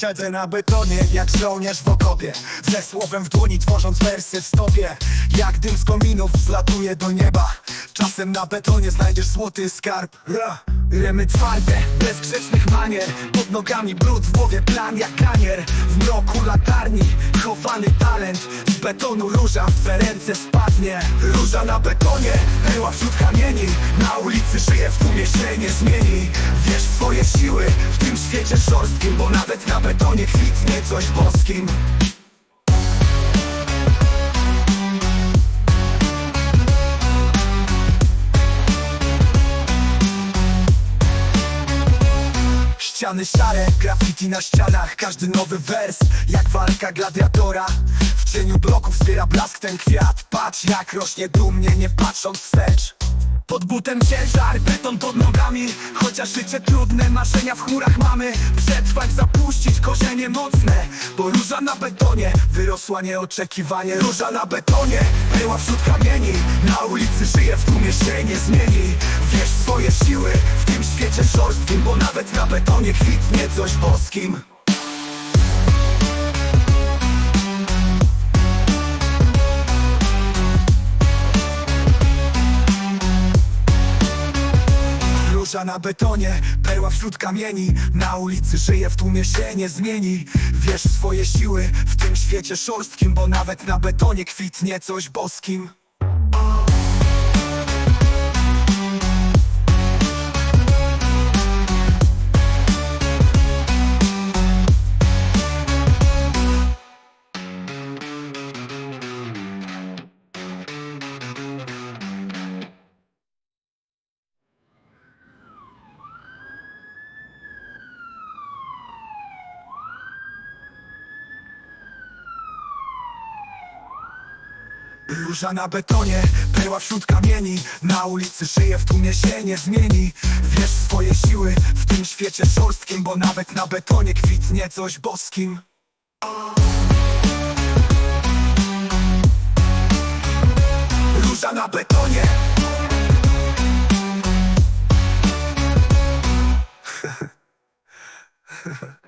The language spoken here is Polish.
Siedzę na betonie jak żołnierz w okopie. Ze słowem w dłoni tworząc wersy w stopie. Jak dym z kominów wzlatuje do nieba. Czasem na betonie znajdziesz złoty skarb. Ra. Remy twarde, bez grzecznych manier. Pod nogami brud, w głowie plan jak kanier W mroku latarni, chowany talent. Z betonu róża w twe ręce spadnie. Róża na betonie, perła wśród kamieni. Na ulicy żyje, w tłumie się nie zmieni. Wierz w swoje siły, w tym świecie szorstkim Bo nawet na betonie kwitnie coś boskim. Ściany szare, graffiti na ścianach Każdy nowy wers, jak walka gladiatora. W cieniu bloków zbiera blask ten kwiat Patrz jak rośnie dumnie, nie patrząc wstecz pod butem ciężar, beton pod nogami. Chociaż życie trudne, marzenia w chmurach mamy. Przetrwać, zapuścić korzenie mocne. Bo róża na betonie wyrosła nieoczekiwanie. Róża na betonie, była wśród kamieni. Na ulicy żyje, w tłumie się nie zmieni. Wierz w swoje siły, w tym świecie szorstkim Bo nawet na betonie kwitnie coś boskim Na betonie, perła wśród kamieni. Na ulicy żyje, w tłumie się nie zmieni. Wierz w swoje siły, w tym świecie szorstkim Bo nawet na betonie kwitnie coś boskim Róża na betonie, perła wśród kamieni. Na ulicy żyje, w tłumie się nie zmieni. Wierz w swoje siły, w tym świecie szorstkim Bo nawet na betonie kwitnie coś boskim. Róża na betonie